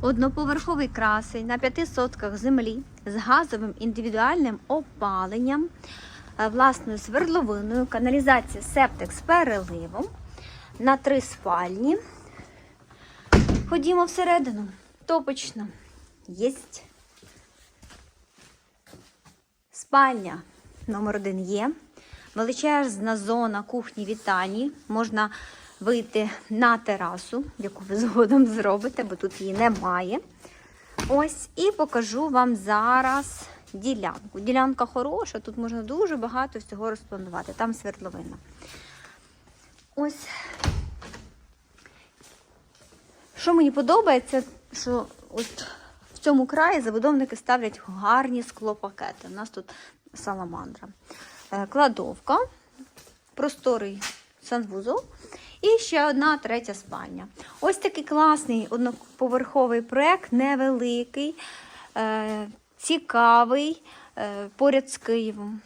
Одноповерховий красень на 5 сотках землі з газовим індивідуальним опаленням, е, власною свердловиною, каналізація септик з переливом на три спальні. Ходімо всередину. Топочно. Єсть. Спальня номер один є. Величезна зона кухні вітальні. Можна вийти на терасу, яку ви згодом зробите, бо тут її немає. Ось, і покажу вам зараз ділянку. Ділянка хороша, тут можна дуже багато всього розпланувати. Там свердловина. Ось. Що мені подобається, що от в цьому краї забудовники ставлять гарні склопакети. У нас тут саламандра. Е, Кладовка, просторий санвузол і ще одна третя спальня. Ось такий класний одноповерховий проект, невеликий, е, цікавий, е, поряд з Києвом.